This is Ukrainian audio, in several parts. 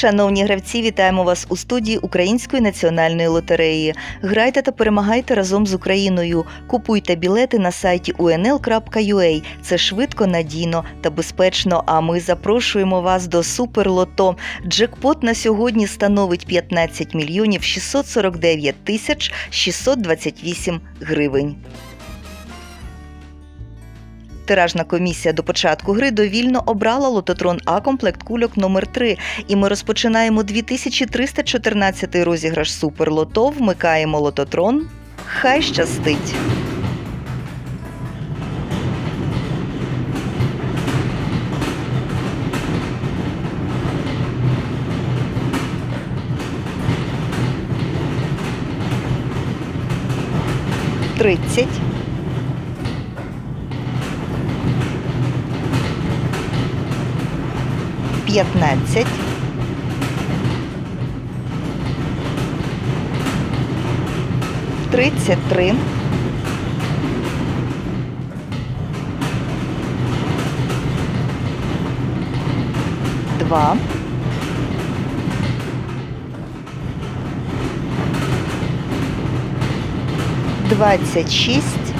Шановні гравці, вітаємо вас у студії Української національної лотереї. Грайте та перемагайте разом з Україною. Купуйте білети на сайті unl.ua. Це швидко, надійно та безпечно. А ми запрошуємо вас до Суперлото. Джекпот на сьогодні становить 15 мільйонів 649 тисяч 628 гривень. Тиражна комісія до початку гри довільно обрала лототрон А комплект кульок номер 3 і ми розпочинаємо 2314 розіграш Суперлото. Вмикаємо лототрон. Хай щастить! Тридцять. П'ятнадцять. Тридцять три. Два. Двадцять шість.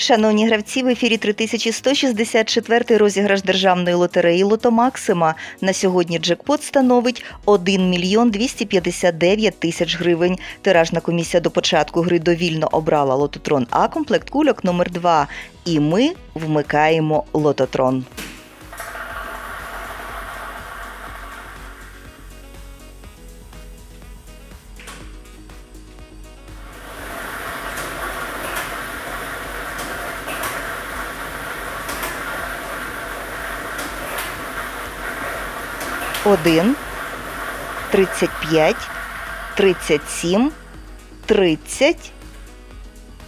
Шановні гравці, в ефірі 3164 розіграш державної лотереї Лото Максима. На сьогодні джекпот становить 1 мільйон 259 тисяч гривень. Тиражна комісія до початку гри довільно обрала лототрон А комплект кульок номер 2 І ми вмикаємо лототрон. Один, тридцять п'ять, тридцять сім, тридцять,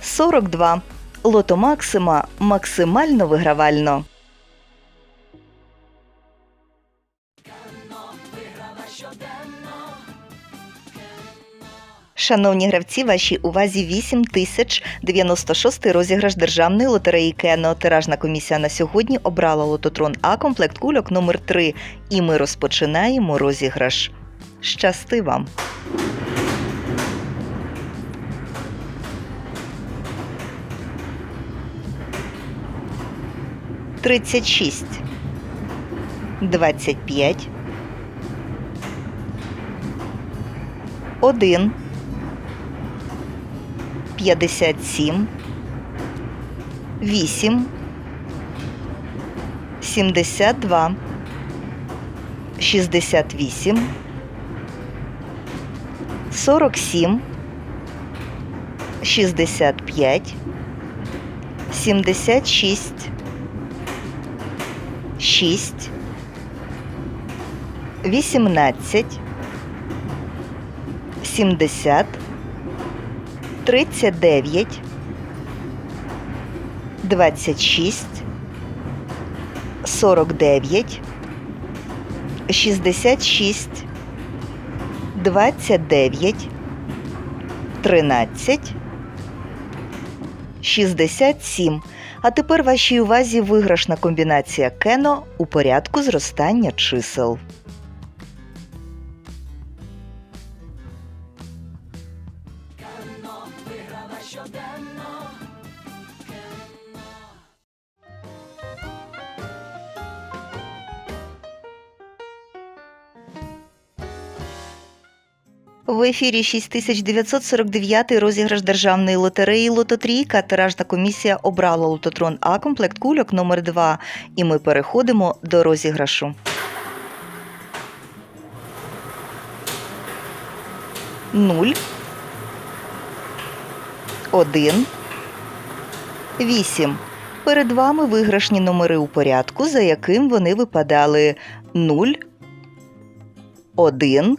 сорок два. Лото Максима максимально вигравально. Шановні гравці, вашій увазі 8096 розіграш державної лотереї Кено. Тиражна комісія на сьогодні обрала лототрон А комплект кульок номер 3 І ми розпочинаємо розіграш. Щасти вам! Тридцять шість. Двадцять п'ять. Один. 57, 8, 72, 68, 47, 65, 76, 6, 18, 70, 39, 26, 49, 66, 29, 13, 67. А тепер вашій увазі виграшна комбінація Кено у порядку зростання чисел. В ефірі 6949 розіграш державної лотереї Лототрійка. Тиражна комісія обрала лототрон А комплект кульок номер 2 І ми переходимо до розіграшу. Нуль. Один. Вісім. Перед вами виграшні номери у порядку, за яким вони випадали 0, 1,